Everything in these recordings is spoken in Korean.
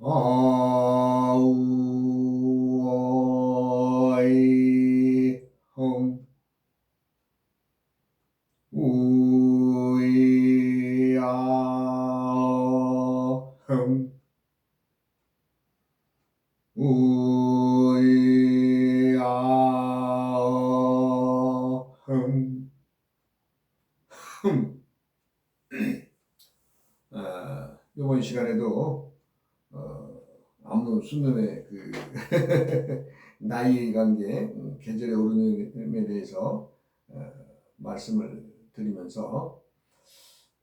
아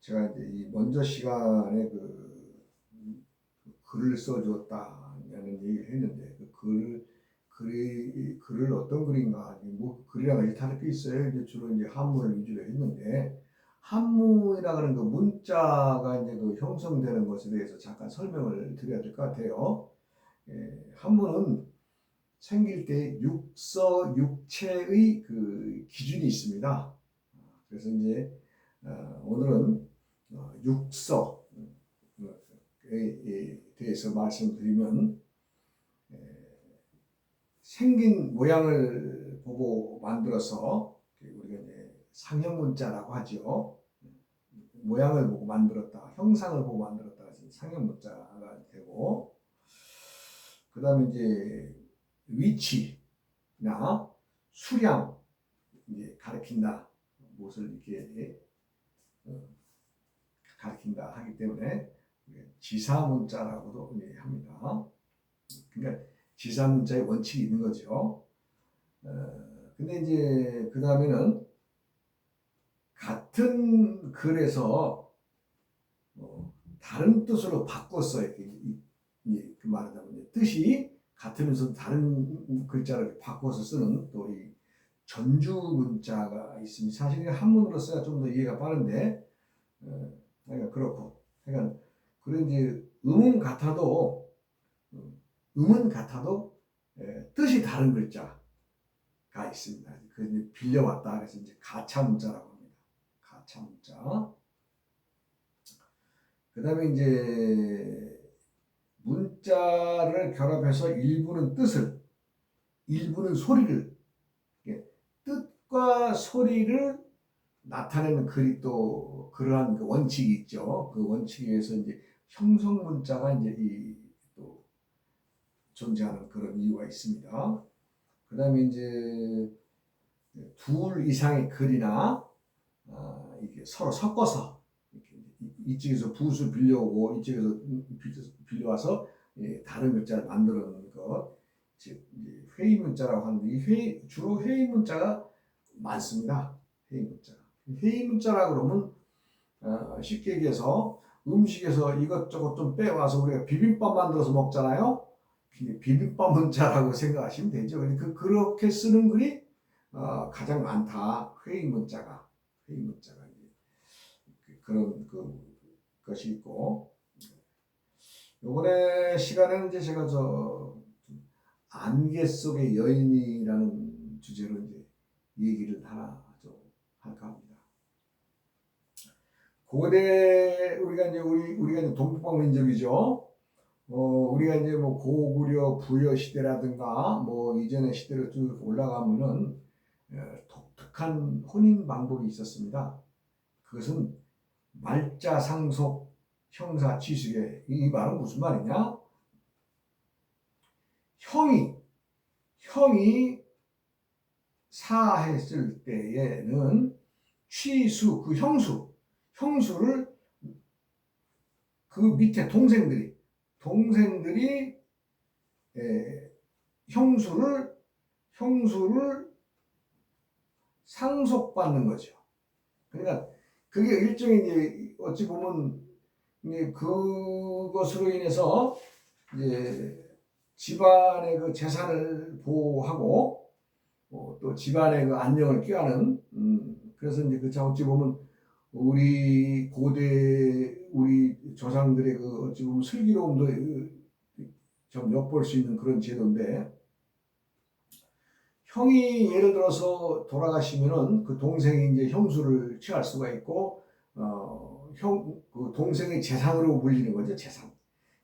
제가 이제 이 먼저 시간에 그, 그 글을 써주었다는 얘기를 했는데 그 글, 글이, 글을 어떤 글인가, 뭐 글이라고 일탈할 게 있어요. 이제 주로 이제 한문을 위주로 했는데 한문이라 하는 그 문자가 이제 그 형성되는 것에 대해서 잠깐 설명을 드려야 될 것 같아요. 예, 한문은 생길 때 육서 육체의 그 기준이 있습니다. 그래서 이제 어, 오늘은 어, 육서에 대해서 말씀드리면 생긴 모양을 보고 만들어서 우리가 이제 상형 문자라고 하죠. 모양을 보고 만들었다, 형상을 보고 만들었다, 상형 문자가 되고, 그 다음에 이제 위치나 수량 이제 가리킨다, 무엇을 이렇게 어, 가리킨다 하기 때문에 지사 문자라고도 합니다. 그러니까 지사 문자의 원칙이 있는 거죠. 어, 근데 이제 그 다음에는 같은 글에서 어, 다른 뜻으로 바꿨어요. 이렇게 그 말하자면 뜻이 같으면서 다른 글자를 바꿔서 쓰는 또 이 전주 문자가 있습니다. 사실 한문으로 써야 좀 더 이해가 빠른데, 어, 그러니까 그렇고, 그러니까 그런 이제 음은 같아도 음은 같아도 예, 뜻이 다른 글자가 있습니다. 그 이제 빌려왔다 그래서 이제 가차 문자라고 합니다. 가차 문자. 그 다음에 이제 문자를 결합해서 일부는 뜻을, 일부는 소리를, 뜻과 소리를 나타내는 글이 또 그러한 그 원칙이 있죠. 그 원칙에 의해서 이제 형성 문자가 이제 이 또 존재하는 그런 이유가 있습니다. 그 다음에 이제 둘 이상의 글이나 아, 이게 서로 섞어서 이쪽에서 붓을 빌려오고 이쪽에서 빌려와서 예, 다른 글자를 만드는 것, 즉 회의 문자라고 하는데 이 회의 주로 회의 문자가 많습니다. 회의 문자. 회의 문자라 그러면 어, 쉽게 얘기해서 음식에서 이것저것 좀 빼와서 우리가 비빔밥 만들어서 먹잖아요. 비빔밥 문자라고 생각하시면 되죠. 그 그렇게 쓰는 글이 어, 가장 많다. 회의 문자가 회의 문자가 그런 그 것이 있고 요번에 시간에는 이제 제가 저 안개 속의 여인이라는 주제로 이제 얘기를 하나 좀 할까 합니다. 고대 우리가 이제 우리 우리가 이제 동북방 민족이죠. 어 우리가 이제 뭐 고구려 부여 시대라든가 뭐 이전의 시대로 쭉 올라가면은 어, 독특한 혼인 방법이 있었습니다. 그것은 말자 상속 형사 지식의 이 말은 무슨 말이냐? 형이 형이 사했을 때에는 취수 그 형수 형수를 그 밑에 동생들이 동생들이 에, 형수를 형수를 상속받는 거죠. 그러니까 그게 일종의 이제 어찌 보면 이제 그것으로 인해서 이제 집안의 그 재산을 보호하고 어, 또 집안의 그 안녕을 꾀하는 음, 그래서 이제 그 어찌 보면 우리 고대 우리 조상들의 그 보면 슬기로움도 그좀 엿볼 수 있는 그런 제도인데 형이 예를 들어서 돌아가시면은 그 동생이 이제 형수를 취할 수가 있고 어 형, 그 동생의 재산으로 물리는 거죠, 재산.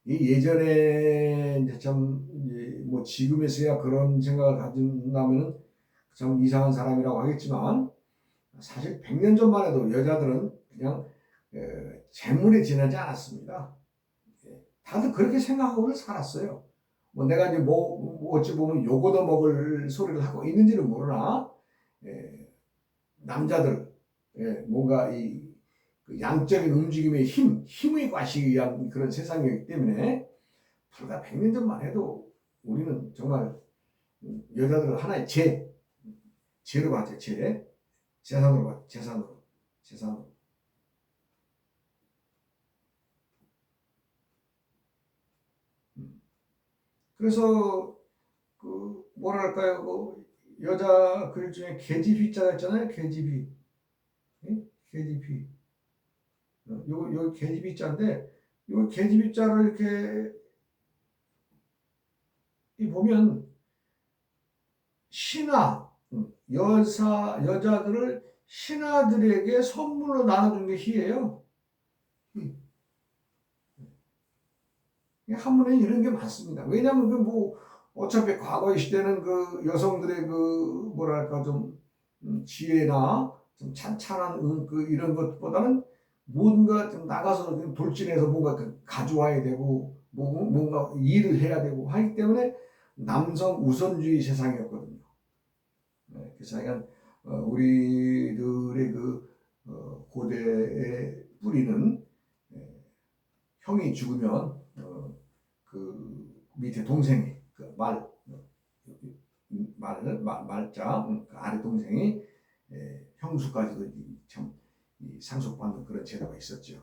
이 예전에 이제 참, 이제 뭐 지금에서야 그런 생각을 가진다면은 참 이상한 사람이라고 하겠지만 사실 100년 전만 해도 여자들은 그냥 에, 재물에 지나지 않았습니다. 예, 다들 그렇게 생각하고 살았어요. 뭐 내가 이제 뭐, 뭐 어찌 보면 요거도 먹을 소리를 하고 있는지는 모르나 예, 남자들 예, 뭔가 이그 양적인 움직임의 힘, 힘의 과시기 위한 그런 세상이기 때문에 불과 100년 전만 해도 우리는 정말 여자들을 하나의 재, 재로 봤죠, 재. 재산으로 재산으로. 재산으로. 음. 그래서 그 뭐랄까요, 그 여자 글 중에 계집희자가 있잖아요, 계집희. 예? 계집희. 어, 요, 요 계집이 자인데, 요 계집이 자를 이렇게, 이 보면, 음, 여사, 여자들을 신하들에게 선물로 나눠준 게 희예요. 한문에 이런 게 많습니다. 왜냐하면 그 뭐, 어차피 과거의 시대는 그 여성들의 그, 뭐랄까, 좀, 음, 지혜나, 좀 찬찬한 음, 그 이런 것보다는 뭔가 좀 나가서 좀 돌진해서 뭔가 그 가져와야 되고 뭐, 뭔가 일을 해야 되고 하기 때문에 남성 우선주의 세상이었거든요. 네, 그래서 약간 어, 우리들의 그 어, 고대의 뿌리는 예, 형이 죽으면 어, 그 밑에 동생이 그말 말, 말, 말자 음, 그 아래 동생이 예, 형수까지도 참 상속받는 그런 제도가 있었죠.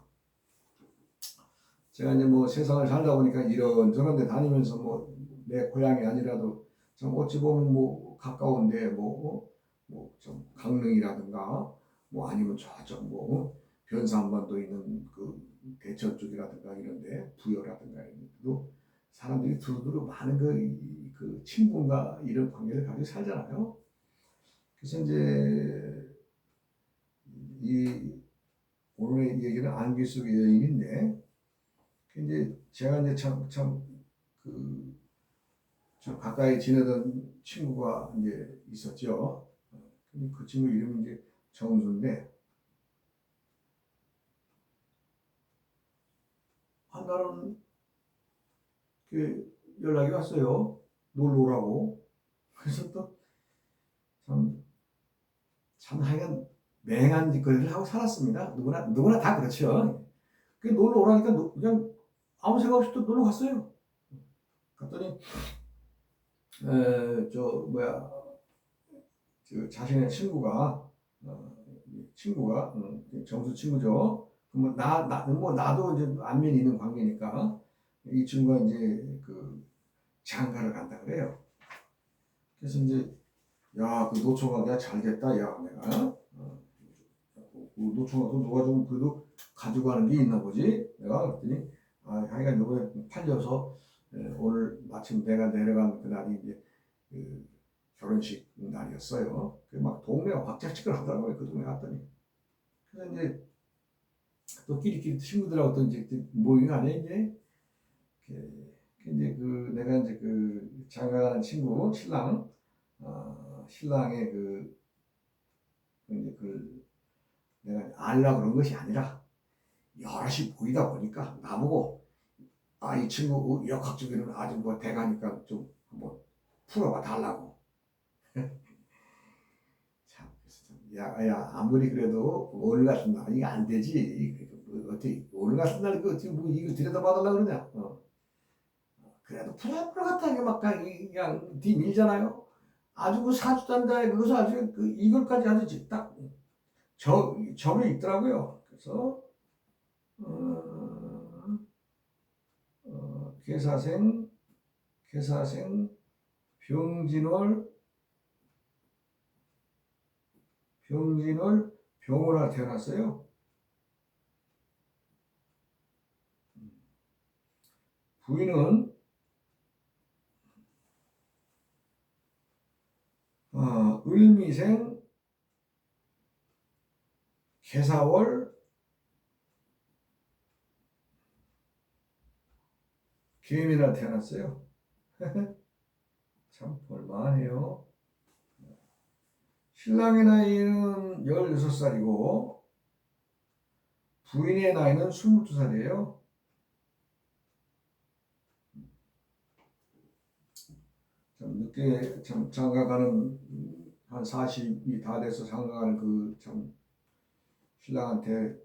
제가 이제 뭐 세상을 살다 보니까 이런 저런 데 다니면서 뭐 내 고향이 아니라도 좀 어찌 보면 뭐 가까운데 뭐 뭐 좀 강릉이라든가 뭐 아니면 저쪽 뭐 변산반도 있는 그 대천 쪽이라든가 이런데 부여라든가 이런 데도 사람들이 두루두루 많은 그, 그 친분과 이런 관계를 가지고 살잖아요. 그래서 이제 이 오늘의 얘기는 안개 속의 여인인데 이제 제가 이제 참 참 그 가까이 지내던 친구가 이제 있었죠. 그 친구 이름이 이제 정수인데 한 날은 그 연락이 왔어요. 놀러 오라고. 그래서 또참 참 하여간 맹한 짓거리를 하고 살았습니다. 누구나 누구나 다 그렇죠. 그 놀러 오라니까 그냥 아무 생각 없이 또 놀러 갔어요. 갔더니 에, 저 뭐야 저 자신의 친구가 어, 친구가 음, 정수 친구죠. 뭐나 나 뭐 나도 이제 안면이 있는 관계니까 이 친구가 이제 그 장가를 간다 그래요. 그래서 이제 야 그 노초가 내가 잘 됐다 야 내가 그 노총각도 누가 좀 그래도 가지고 가는 게 있나 보지. 내가 그랬더니 아, 하여간 요번에 팔려서 에, 오늘 마침 내가 내려간 그날이 이제 그 결혼식 날이었어요. 그막 동네가 박자치걸 하더라고요. 그 동네 갔더니. 그래서 이제 또 끼리끼리 친구들하고 또 이제 모임 안에 이제 그, 이제 그 내가 이제 그 장가가는 친구 신랑 어, 신랑의 그 이제 그 내가 알라 그런 것이 아니라 여럿이 보이다 보니까 나보고 아 이 친구 역학적으로는 아주 뭐 대가니까 좀 한번 풀어봐 달라고 참 야, 야 아무리 그래도 오늘 같은 날 이게 안 되지 뭐 어떻게 오늘 같은 날그뭐 이거 들여다봐달라 그러냐 어. 그래도 풀어풀어갔다 이게 막 그냥 뒤 밀잖아요 아주 그 사주단자에 그것을 아주 그 이걸까지 아주 딱 적, 적이 있더라고요. 그래서 어, 어, 개사생, 개사생, 병진월, 병진월, 병원을 태어났어요. 부인은 어, 을미생, 개사월 개미나 태어났어요. 참 볼만해요. 신랑의 나이는 16살이고 부인의 나이는 22살이에요. 참 늦게 참 장가가는 음, 한 40이 다 돼서 장가가는 그 참 신랑한테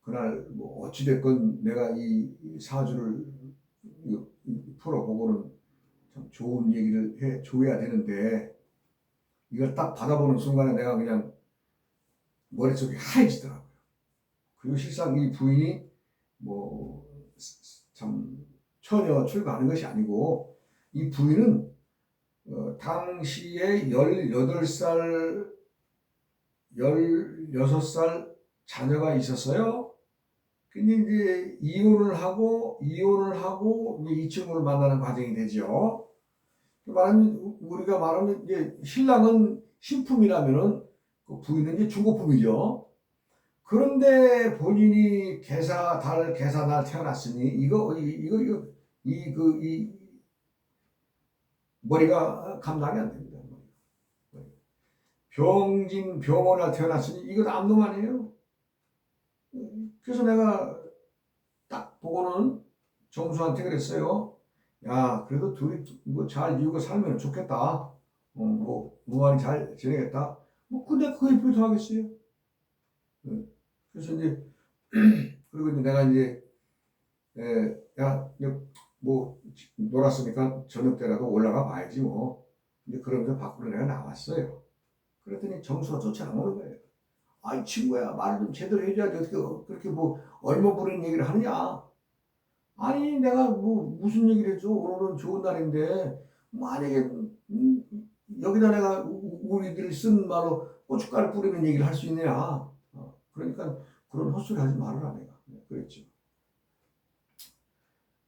그날 뭐 어찌됐건 내가 이, 이 사주를 이- 이 풀어보고는 참 좋은 얘기를 해 줘야 되는데 이걸 딱 받아보는 순간에 내가 그냥 머릿속이 하얘지더라고요. 그리고 실상 이 부인이 뭐 참 처녀 출가하는 것이 아니고 이 부인은 어, 당시에 18살, 16살 자녀가 있었어요. 근데 이제 이혼을 하고, 이혼을 하고, 이 친구를 만나는 과정이 되죠. 말하면, 우리가 말하면, 이제 신랑은 신품이라면은, 그 부인은 이제 중고품이죠. 그런데 본인이 개사 달, 개사 날 태어났으니, 이거, 이- 이거, 이거, 이, 그, 이, 머리가 감당이 안 됩니다. 병진 병원에 태어났으니 이거 암놈 아니에요. 그래서 내가 딱 보고는 정수한테 그랬어요. 야, 그래도 둘이 뭐잘 이루고 살면 좋겠다. 어, 뭐 무한히 잘 지내겠다. 뭐 근데 그 옆에 더 하겠어요. 네. 그래서 이제 그리고 이제 내가 이제 에, 야, 이제 뭐 놀았으니까 저녁 때라도 올라가 봐야지 뭐. 이제 그러면서 밖으로 내가 나왔어요. 그랬더니 정수가 쫓아나오는 거예요. 아이 친구야 말을 좀 제대로 해줘야지 어떻게 그렇게 뭐 얼마 부리는 얘기를 하느냐. 아니 내가 뭐 무슨 얘기를 해줘 오늘은 좋은 날인데 만약에 음, 여기다 내가 우- 우리들이 쓴 말로 고춧가루 뿌리는 얘기를 할 수 있느냐. 어, 그러니까 그런 헛소리 하지 말아라 내가 네, 그랬죠.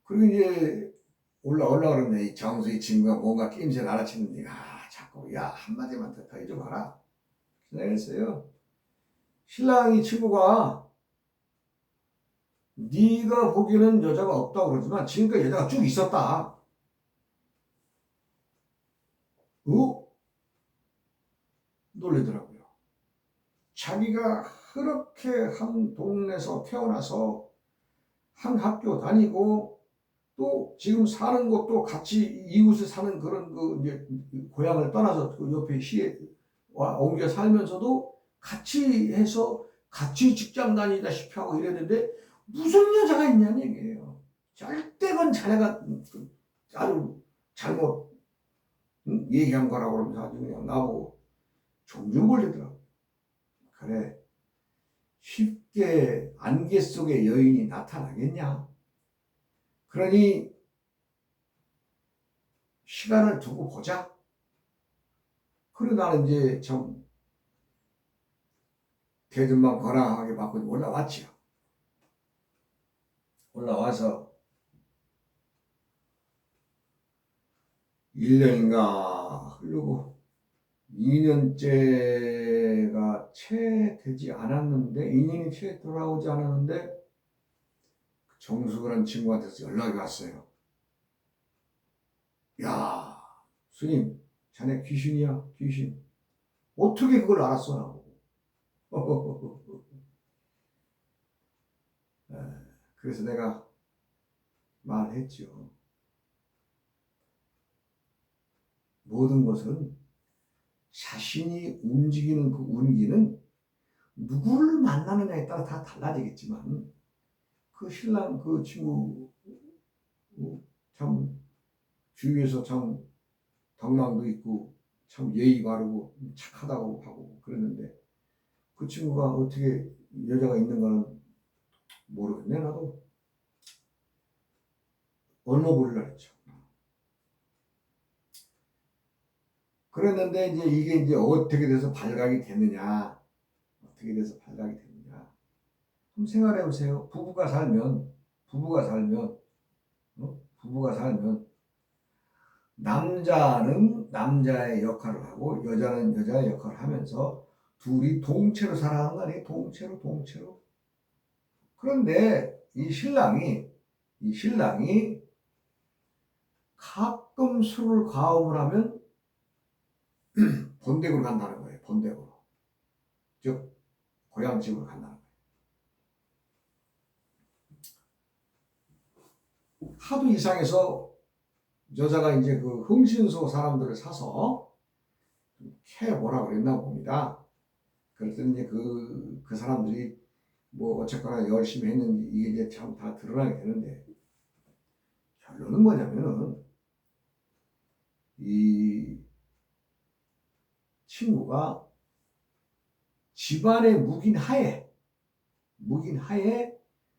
그리고 이제 올라 올라 정수 이 친구가 뭔가 게임새를 알아채는데 아 자꾸 야 한마디만 더 해줘 봐라. 그랬어요. 신랑이 친구가 네가 보기에는 여자가 없다고 그러지만 지금까지 여자가 쭉 있었다. 어? 놀래더라고요. 자기가 그렇게 한 동네에서 태어나서 한 학교 다니고 또 지금 사는 곳도 같이 이웃에 사는 그런 그 이제 고향을 떠나서 그 옆에 시에 와 옮겨 살면서도 같이 해서 같이 직장 다니다시피 하고 이랬는데 무슨 여자가 있냐는 얘기예요. 절대건 자네가 그 아주 잘못 응? 얘기한 거라고 그러면서 아주 그냥 나보고 종종 걸리더라고. 그래 쉽게 안개 속에 여인이 나타나겠냐? 그러니 시간을 두고 보자. 나는 이제 좀 대중만 거랑하게 받고 올라왔지요. 올라와서 1년인가 흐르고 2년째가 채 되지 않았는데 2년이 채 돌아오지 않았는데 정수그란 친구한테서 연락이 왔어요. 야, 스님, 자네 귀신이야, 귀신. 어떻게 그걸 알았어, 나보고. 에, 그래서 내가 말했죠. 모든 것은 자신이 움직이는 그 운기는 누구를 만나느냐에 따라 다 달라지겠지만 그 신랑 그 친구 어, 참 주위에서 참 덕망도 있고 참 예의 바르고 착하다고 하고 그랬는데 그 친구가 어떻게 여자가 있는 거는 모르겠네 나도 얼마 보리라 했죠. 그랬는데 이제 이게 이제 어떻게 돼서 발각이 됐느냐 어떻게 돼서 발각이 됐느냐 한번 생각해 보세요. 부부가 살면 부부가 살면 어? 부부가 살면 남자는 남자의 역할을 하고 여자는 여자의 역할을 하면서 둘이 동체로 살아가는 거 아니에요? 동체로 동체로. 그런데 이 신랑이 이 신랑이 가끔 술을 과음을 하면 본댁으로 간다는 거예요. 본댁으로. 즉 고향집으로 간다는 거예요. 하도 이상해서 여자가 이제 그 흥신소 사람들을 사서 캐보라 그랬나 봅니다. 그랬더니 이제 그, 그 사람들이 뭐 어쨌거나 열심히 했는지 이게 이제 참 다 드러나게 되는데 결론은 뭐냐면은 이 친구가 집안의 묵인 하에 묵인 하에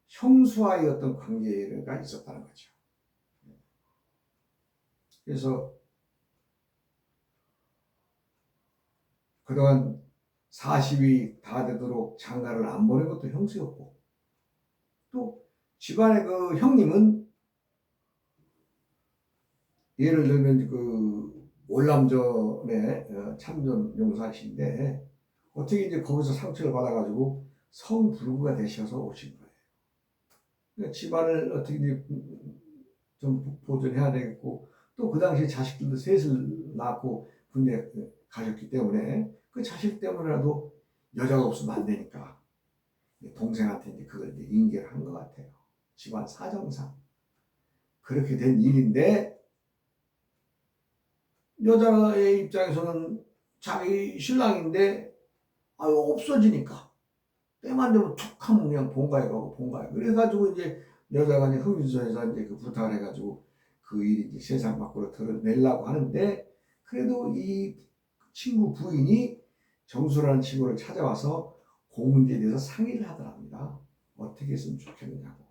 형수와의 어떤 관계가 있었다는 거죠. 그래서 그동안 40이 다 되도록 장가를 안 보낸 것도 형수였고 또 집안의 그 형님은 예를 들면 그 월남전에 어, 참전 용사신데 어떻게 이제 거기서 상처를 받아가지고 성불구가 되셔서 오신 거예요. 그러니까 집안을 어떻게 이제 좀 보존해야 되겠고 또 그 당시에 자식들도 셋을 낳고 군대 가셨기 때문에 그 자식 때문에라도 여자가 없으면 안 되니까 동생한테 이제 그걸 이제 인계를 한 것 같아요. 집안 사정상. 그렇게 된 일인데 여자의 입장에서는 자기 신랑인데 아유 없어지니까. 때만 되면 툭 하면 그냥 본가에 가고 본가에. 그래가지고 이제 여자가 이제 흡인소에서 이제 그 부탁을 해가지고 그 일이 이제 세상 밖으로 드러내려고 하는데 그래도 이 친구 부인이 정수라는 친구를 찾아와서 그 문제에 대해서 상의를 하더랍니다. 어떻게 했으면 좋겠느냐고.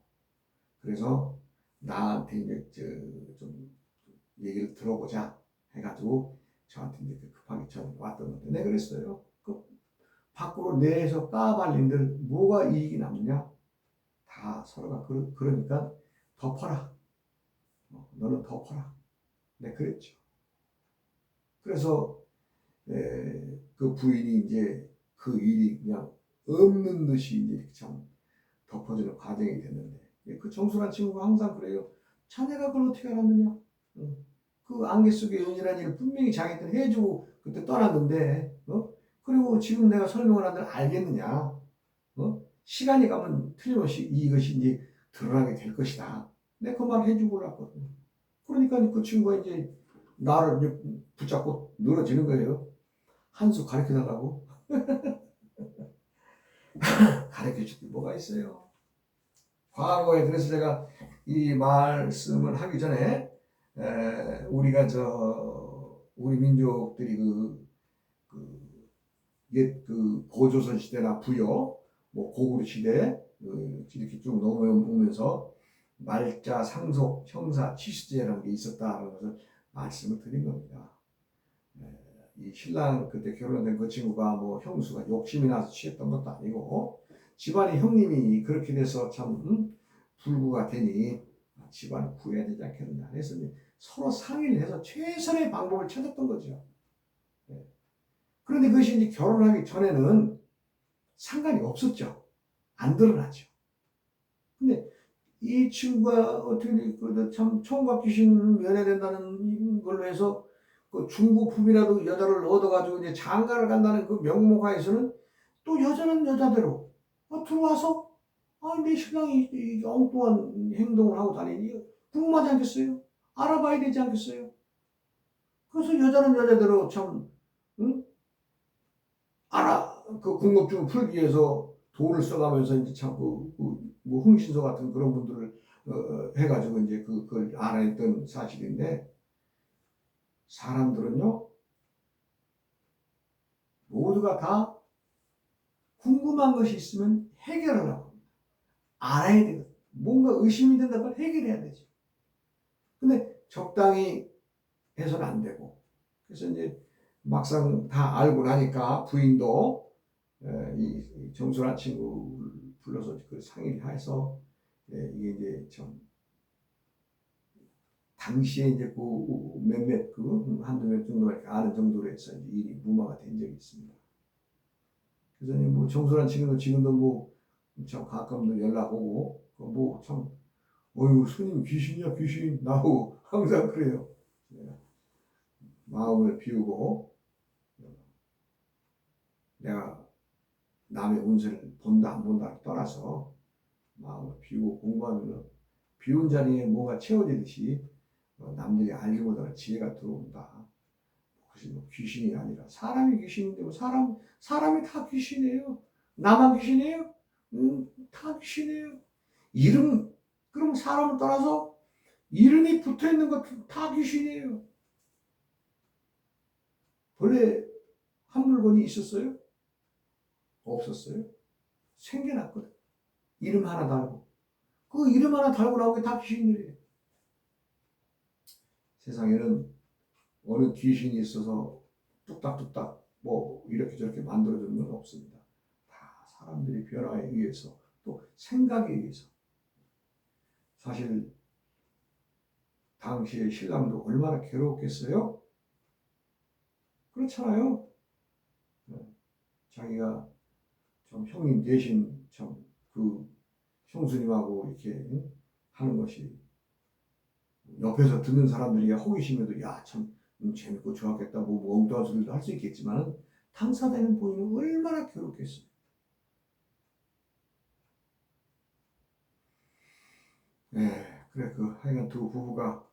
그래서 나한테 이제 저좀 얘기를 들어보자 해가지고 저한테 이제 그 급하게 전 왔던 건데 내가 그랬어요. 그 밖으로 내에서 까발린들 뭐가 이익이 남느냐? 다 서로가 그러, 그러니까 덮어라. 어, 너는 덮어라. 네 그랬죠. 그래서 에, 그 부인이 이제 그 일이 그냥 없는 듯이 이제 참 덮어지는 과정이 됐는데 그 정수란 친구가 항상 그래요. 자네가 그걸 어떻게 알았느냐? 응. 그 안개 속의 연이라는 일을 분명히 자기한테 해주고 그때 떠났는데 어? 그리고 지금 내가 설명을 한들 알겠느냐? 어? 시간이 가면 틀림없이 이것이 이제 드러나게 될 것이다. 내가 그 말을 해주고 올랐거든. 그러니까 그 친구가 이제 나를 이제 붙잡고 늘어지는 거예요. 한 수 가르쳐 달라고. 가르쳐 줄 게 뭐가 있어요. 과거에 그래서 제가 이 말씀을 하기 전에 에, 우리가 저 우리 민족들이 그, 그, 옛 그 고조선 시대나 부여, 뭐 고구려 시대 그 이렇게 쭉 넘어오면서 말자, 상속, 형사, 치수제라는 게 있었다는 것을 말씀을 드린 겁니다. 에, 이 신랑 그때 결혼된 그 친구가 뭐 형수가 욕심이 나서 취했던 것도 아니고 집안의 형님이 그렇게 돼서 참 음, 불구가 되니 집안을 구해야 되지 않겠느냐 해서 서로 상의를 해서 최선의 방법을 찾았던 거죠. 네. 그런데 그것이 이제 결혼하기 전에는 상관이 없었죠. 안 드러나죠. 근데 이 친구가 어떻게 참 총각 귀신 면회된다는 걸로 해서 그 중고품이라도 여자를 얻어가지고 이제 장가를 간다는 그 명목하에서는 또 여자는 여자대로 어, 들어와서 아, 내 신랑이 이 엉뚱한 행동을 하고 다니니 궁금하지 않겠어요? 알아봐야 되지 않겠어요? 그래서 여자는 여자대로 참, 응? 알아, 그 궁금증을 풀기 위해서 돈을 써가면서 이제 참, 그, 그, 뭐, 흥신소 같은 그런 분들을, 어, 해가지고 이제 그, 그걸 알아냈던 사실인데, 사람들은요, 모두가 다 궁금한 것이 있으면 해결하라고 합니다. 알아야 되거든. 뭔가 의심이 된다면 해결해야 되죠. 근데 적당히 해서는 안 되고. 그래서 이제 막상 다 알고 나니까 부인도 이 정순한 친구를 불러서 그 상의를 해서 이게 이제 좀 당시에 이제 그 몇몇 그 한두 명 정도밖에 아는 정도로 해서 이제 일이 무마가 된 적이 있습니다. 그래서 뭐 정순한 친구도 지금도 뭐참 가끔도 연락 오고 뭐참 어유 스님 귀신이야 귀신 나오고 항상 그래요. 네. 마음을 비우고 내가 남의 운세를 본다 안 본다 떠나서 마음을 비우고 공부하면 비운 자리에 뭐가 채워지듯이 어, 남들이 알지 못하는 지혜가 들어온다. 그것이 뭐 귀신이 아니라 사람이 귀신인데 뭐 사람 사람이 다 귀신이에요. 나만 귀신이에요? 음, 다 귀신이에요. 이름 그럼 사람을 떠나서 이름이 붙어 있는 것도 다 귀신이에요. 본래 한 물건이 있었어요? 없었어요? 생겨났거든. 이름 하나 달고. 그 이름 하나 달고 나온 게 다 귀신들이에요. 세상에는 어느 귀신이 있어서 뚝딱뚝딱 뭐 이렇게 저렇게 만들어주는 건 없습니다. 다 사람들이 변화에 의해서 또 생각에 의해서. 사실 당시의 신랑도 얼마나 괴로웠겠어요? 그렇잖아요. 네. 자기가 좀 형님 대신 참 그 형수님하고 이렇게 하는 것이 옆에서 듣는 사람들이 호기심에도 야참 음, 재밌고 좋았겠다 뭐, 뭐 엉뚱한 소리도 할 수 있겠지만 당사자는 본인은 얼마나 괴롭겠어요. 네, 그래 그 하여간 두 부부가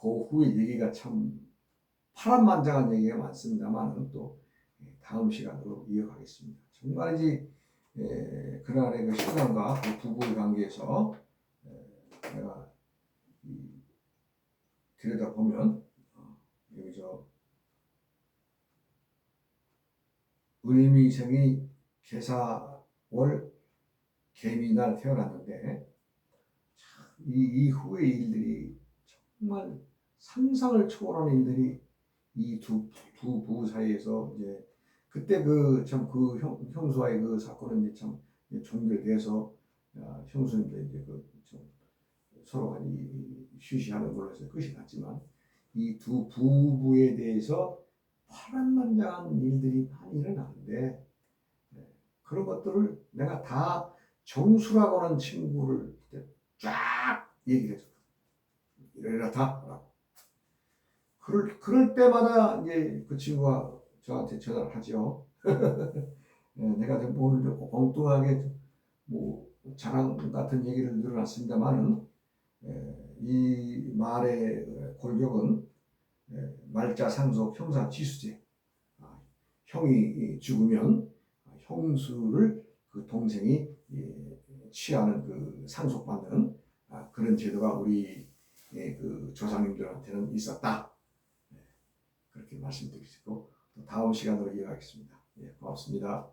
그 후의 얘기가 참 파란만장한 얘기가 많습니다만 또 다음 시간으로 이어가겠습니다. 정말이지 에, 그날의 그 신랑과 그 부부의 관계에서 에, 내가 이, 들여다 보면 어, 여기 저 을미생이 개사월 개미날 태어났는데 참, 이 이후의 일들이 정말 상상을 초월하는 일들이 이두두 부부 사이에서 이제 그때 그참그 형수와의 그 사건은 이제 참 종결돼서 아, 형수님도 이제 그좀 서로가 이 휴시하는 걸로 해서 끝이 났지만 이 두 부부에 대해서 파란만장한 일들이 많이 일어나는데 네, 그런 것들을 내가 다 정수라고 하는 친구를 쫙 얘기를 해줘. 이렇다. 그럴, 그럴 때마다 이제 그 친구가 저한테 전화를 하죠. 네, 내가 좀 오늘 엉뚱하게 뭐 자랑 같은 얘기를 늘어났습니다만은 이 말의 골격은 예, 말자 상속 형사 지수제. 아, 형이 죽으면 형수를 그 동생이 예, 취하는 그 상속받는 아, 그런 제도가 우리 예, 그 조상님들한테는 있었다. 그렇게 말씀드리고 다음 시간으로 이어가겠습니다. 고맙습니다.